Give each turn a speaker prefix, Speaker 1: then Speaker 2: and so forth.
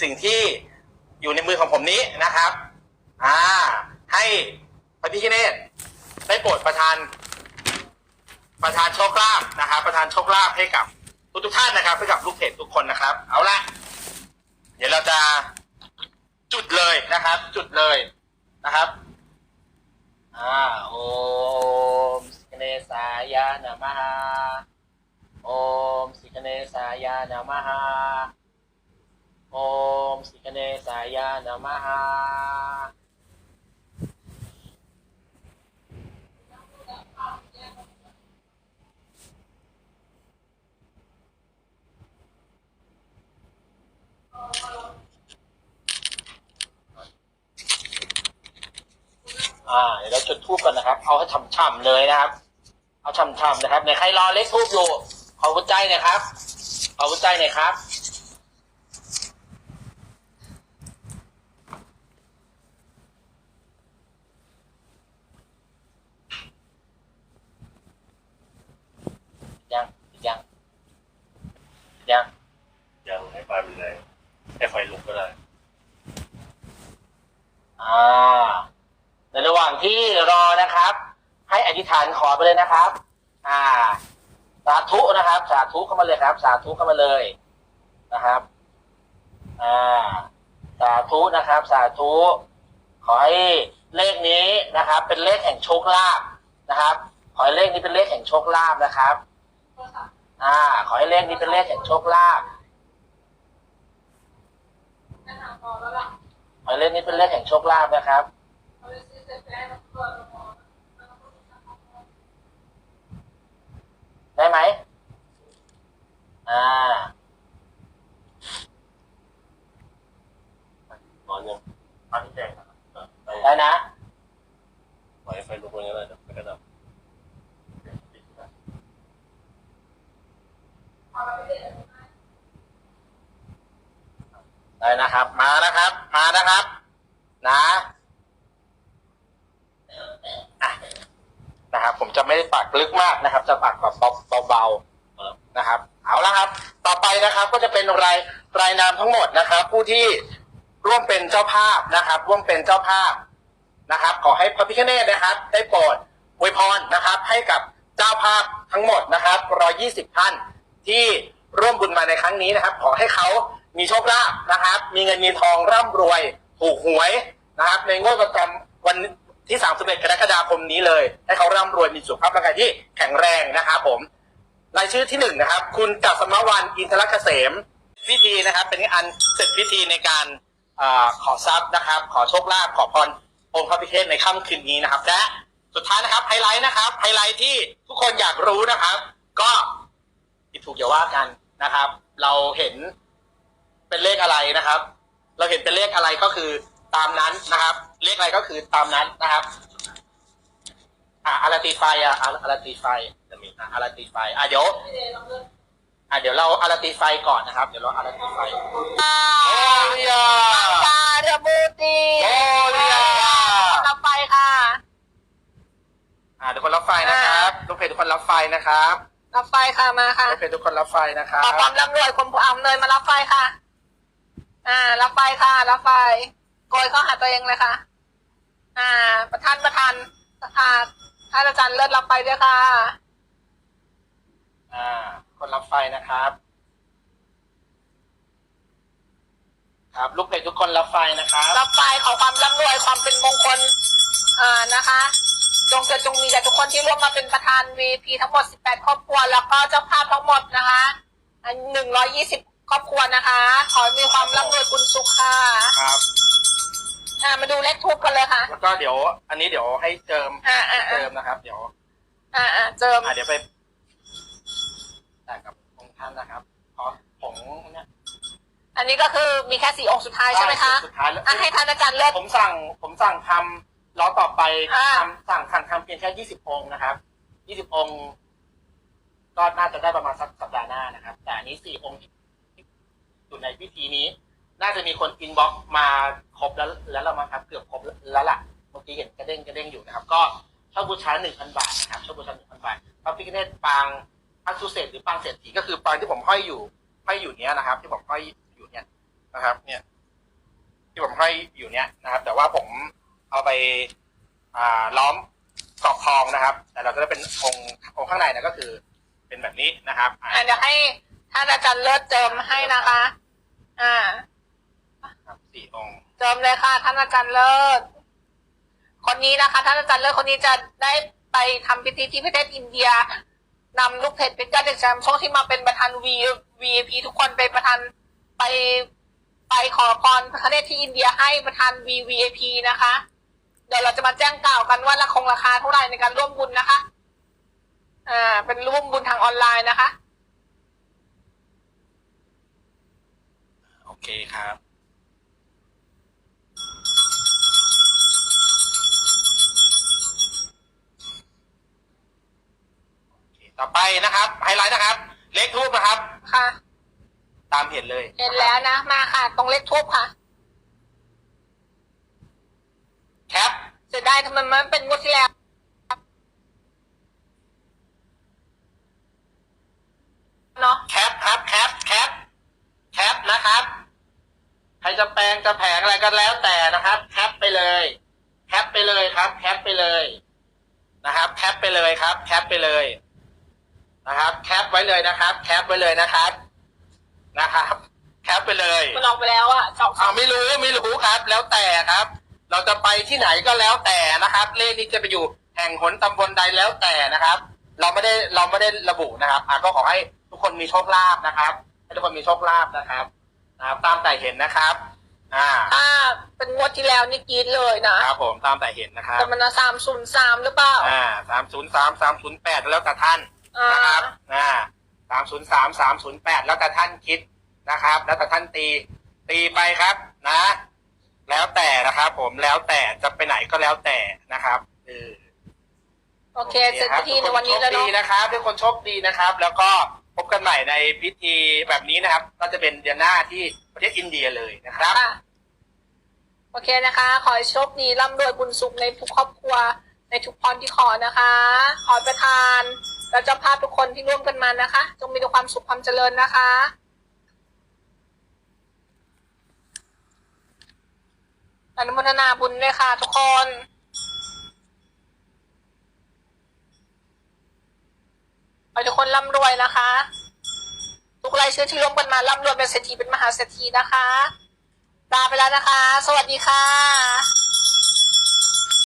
Speaker 1: สิ่งที่อยู่ในมือของผมนี้นะครับ อ่า ให้พระพิฆเนศได้โปรดประทาน ประทานโชคลาภนะครับ ประทานโชคลาภให้กับทุกทุกท่านนะครับให้กับลูกเพจทุกคนนะครับ เอาละเดี๋ยวเราจะจุดเลยนะครับ จุดเลยนะครับอ่าโอมสิกเนสายานะมหาโอมสิกเนสายานะมหา โอมสิกเนสายานะมหาอ่าเดี๋ยวเราจุดทูบกันนะครับ เอาให้ฉ่ำๆเลยนะครับ เอาฉ่ำๆนะครับในใครรอเล็กทูบอยู่ขอกุญใจหนะครับขอกุญใจหน่อยครับ ยังยังยัง
Speaker 2: ยังให้ไฟมันแรงให้ไฟลุกก็ได้
Speaker 1: อ่า ในระหว่างที่รอนะครับ ให้อธิษฐาน ขอไปเลยนะครับ อ่า สาธุนะครับ สาธุเข้ามาเลยครับ สาธุเข้ามาเลยนะครับ อ่า สาธุนะครับ สาธุ ขอให้เลขนี้นะครับ เป็นเลขแห่งโชคลาภนะครับ ขอให้เลขนี้เป็นเลขแห่งโชคลาภนะครับ อ่า ขอให้เลขนี้เป็นเลขแห่งโชคลาภขอให้เลขนี้เป็นเลขแห่งโชคลาภนะครับ ได้ไห มอ่า
Speaker 2: นอนยังพักที่แจ้งครับไป
Speaker 1: ได้นะ
Speaker 2: ปล่อยให้ไฟลุกไว้งั้นเลยเดี๋ยวไปกระดับ
Speaker 1: ได้นะครับ มานะครับมานะครับ นะอะนะครับ ผมจะไม่ได้ปักลึกมากนะครับ จะปักแบบเบาๆนะครับ เอาละครับ ต่อไปนะครับก็จะเป็นรายรายนามทั้งหมดนะครับ ผู้ที่ร่วมเป็นเจ้าภาพนะครับร่วมเป็นเจ้าภาพนะครับ ขอให้พระพิฆเนศนะครับ ได้โปรดอวยพรนะครับ ให้กับเจ้าภาพทั้งหมดนะครับ120ท่านที่ร่วมบุญมาในครั้งนี้นะครับ ขอให้เขามีโชคลาภนะครับ มีเงินมีทองร่ำรวยถูกหวยนะครับ ในงวดประจำวัน ที่ 31 กรกฎาคมนี้เลย ให้เขาร่ำรวยมีสุขภาพร่างกายที่แข็งแรงนะครับผมรายชื่อที่หนึ่งนะครับ คุณกัสมวันอินทรเกษมพิธีนะครับ เป็นอันเสร็จพิธีในการอขอทรัพย์นะครับ ขอโชคลาภขอพรองค์พระพิเนศในค่ำคืนนี้นะครับ และสุดท้ายนะครับไฮไลท์นะครับไฮไลท์ที่ทุกคนอยากรู้นะครับ ก็ผิดถูกอย่าว่ากันนะครับ เราเห็นเป็นเลขอะไรนะครับ เราเห็นเป็นเลขอะไรก็คือตามนั้นนะครับ เลขอะไรก็คือตามนั้นนะครับ อ่าอาราตีไฟอะอาอาราตีไฟจะมีอะอาราตีไฟอะเดี๋ยวอะเดี๋ยวเราอาราตีไฟก่อนนะครับ เดี๋ยวเราอาราตีไฟโอเลีย
Speaker 3: ตาเดมูตี
Speaker 1: โอเลีย
Speaker 3: รับไปค่ะ
Speaker 1: อ่าทุกคนรับไฟนะครับทุกเพจทุกคนรับไฟนะครับ
Speaker 3: รับไฟค่ะมาค่ะ
Speaker 1: ทุกเพจทุกคนรับไฟนะครับ
Speaker 3: ขอความร่ำรวยคนผู้เอาเลยมารับไฟค่ะ อ่า รับไฟค่ะ รับไฟโกยเข้าหาตัวเองเลยค่ะ อ่า ประธานประธานอ่าท่านอาจารย์เลิศรับไปด้วยค่ะ
Speaker 1: อ่า คนรับไฟนะครับ ครับลูกเพจทุกคนรับไฟนะครับ
Speaker 3: รับไฟขอความร่ำรวยความเป็นมงคลอ่านะคะจงเกิดจงมีแต่ทุกคนที่ร่วมมาเป็นประธาน VP ทั้งหมด 18 ครอบครัว แล้วก็เจ้าภาพทั้งหมดนะคะ120 ครอบครัวนะคะ ขอให้มีความร่ำรวยคุณสุขค่ะ
Speaker 1: ครับ
Speaker 3: อ่ามาดูเลขทูบกันเลยค่ะ
Speaker 1: แล้วก็เดี๋ยว อันนี้เดี๋ยวให้เจิม
Speaker 3: อ่าอ่า
Speaker 1: เจิ
Speaker 3: อ่าม
Speaker 1: นะครับ เดี๋ยว
Speaker 3: อ่าอ่าเจิม
Speaker 1: อ่าเดี๋ยวไปแต่กับองค์ท่านนะครับขอผงเนี่ย
Speaker 3: อันนี้ก็คือมีแค่สี่องค์สุดท้ายใช่ไหมคะ
Speaker 1: สุดท้ายแล้ว
Speaker 3: อะให้ท่านอาจารย์เลือก
Speaker 1: ผมสั่งผมสั่งทำล้อต่อไป
Speaker 3: อ่า
Speaker 1: ทำสั่งสั่งทำเพียงแค่ยี่สิบองค์นะครับยี่สิบองค์ก็น่าจะได้ประมาณสักสัปดาห์หน้านะครับ แต่อันนี้สี่องค์ที่อยู่ในพิธีนี้ น่าจะมีคนอินบ็อกมาครบแล้วแล้วเรามาครับเกือบครบแล้วล่ะเมื่อกี้เห็นกระเด้งกระเด้งอยู่นะครับ ก็เช่าบูชาหนึ่งพันบาทนะครับเช่าบูชาหนึ่งพันบาทพระพิฆเนศปางพัสุเศษหรือปางเศรษฐีก็คือปางที่ผมห้อยอยู่ห้อยอยู่เนี้ยนะครับ ที่ผมห้อยอยู่เนี้ยนะครับ เนี่ย ที่ผมให้อยู่เนี้ยนะครับ แต่ว่าผมเอาไปอ่าล้อมกรอบทองนะครับ แต่เราจะได้เป็นองค์องค์ข้างในนะก็คือ เป็นแบบนี้นะครับอ่า
Speaker 3: อะเดี๋ยวให้ท่านอาจารย์เลิศเจิมให้นะคะ อ่า
Speaker 1: ครับสี่องค์
Speaker 3: เจิมเลยค่ะท่านอาจารย์เลิศคนนี้นะคะท่านอาจารย์เลิศคนนี้จะได้ไปทำพิธีที่ประเทศอินเดียนำลูกเพจเป็นเจ้าเด็กแชมป์โชคที่มาเป็นประธานวีวีพีทุกคนไปประธานไปไปขอพรพระเทศที่อินเดียให้ประธานวีวีพีนะคะ เดี๋ยวเราจะมาแจ้งกล่าวกันว่าราคงราคาเท่าไหร่ในการร่วมบุญนะคะ อ่า เป็นร่วมบุญทางออนไลน์นะคะ
Speaker 1: โอเคครับ โอเค ต่อไปนะครับ ไฮไลท์นะครับ เลขทูบนะครับ
Speaker 3: ค่ะ
Speaker 1: ตามเห็นเลย
Speaker 3: เห็นแล้วนะ มาค่ะ ตรงเลขทูบค่ะ
Speaker 1: แคป
Speaker 3: เสียดายทำไมมันเป็นงวดที่แล้ว เนาะ
Speaker 1: แคปครับแคปแคปแคปนะครับ ใครจะแปลงจะแผงอะไรก็แล้วแต่นะครับแคปไปเลยแคปไปเลยครับแคปไปเลย นะครับแคปไปเลยครับแคปไปเลย นะครับ แคปไว้เลยนะครับ แคปไว้เลยนะครับนะครับ แคปไปเลย
Speaker 3: มันออกไปแล้วอะสอง
Speaker 1: เอาไม่รู้ไม่รู้ครับ แล้วแต่ครับ เราจะไปที่ไหนก็แล้วแต่นะครับ เลขนี้จะไปอยู่แห่งหนตำบลใดแล้วแต่นะครับ เราไม่ได้เราไม่ได้ระบุนะครับอะก็ขอให้ทุกคนมีโชคลาภนะครับให้ทุกคนมีโชคลาภนะครับนะครับ ตามแต่เห็นนะครับ อ่า
Speaker 3: ถ้าเป็นงวดที่แล้วนี่กรีดเลยนะครับ
Speaker 1: ผมตามแต่เห็นนะครับ
Speaker 3: แต่มันสามศูนย์สามหรือเปล่า
Speaker 1: อ่าสามศูนย์สามสามศูนย์แปดแล้วแต่ท่าน
Speaker 3: อ่า
Speaker 1: นะครับอ่าสามศูนย์สามสามศูนย์แปดแล้วแต่ท่านคิดนะครับ แล้วแต่ท่านตี ตีไปครับนะ แล้วแต่นะครับผมแล้วแต่จะไปไหนก็แล้วแต่นะครับเออ
Speaker 3: โอเคเสร็จ
Speaker 1: ค
Speaker 3: พิ
Speaker 1: รับ
Speaker 3: ธี
Speaker 1: ทุก
Speaker 3: ใน
Speaker 1: ค
Speaker 3: วันนี้แล้ว
Speaker 1: โชค
Speaker 3: เนาะ
Speaker 1: ดีนะครับทุกคนโชคดีนะครับ แล้วก็พบกันใหม่ในพิธีแบบนี้นะครับ ก็จะเป็นเดือนหน้าที่ประเทศอินเดียเลยนะครับ
Speaker 3: ค่ะโอเคนะคะ ขอให้โชคดีร่ำรวยบุญสุขในทุกครอบครัว ในทุกพรที่ขอนะคะ ขอประทาน แล้วเจ้าภาพทุกคนที่ร่วมกันมานะคะ จงมีแต่ความสุขความเจริญนะคะอนุโมทนาบุญด้วยค่ะทุกคนขอทุกคนร่ำรวยนะคะ ทุกรายชื่อที่ร่วมกันมาร่ำรวยเป็นเศรษฐีเป็นมหาเศรษฐีนะคะลาไปแล้วนะคะ สวัสดีค่ะ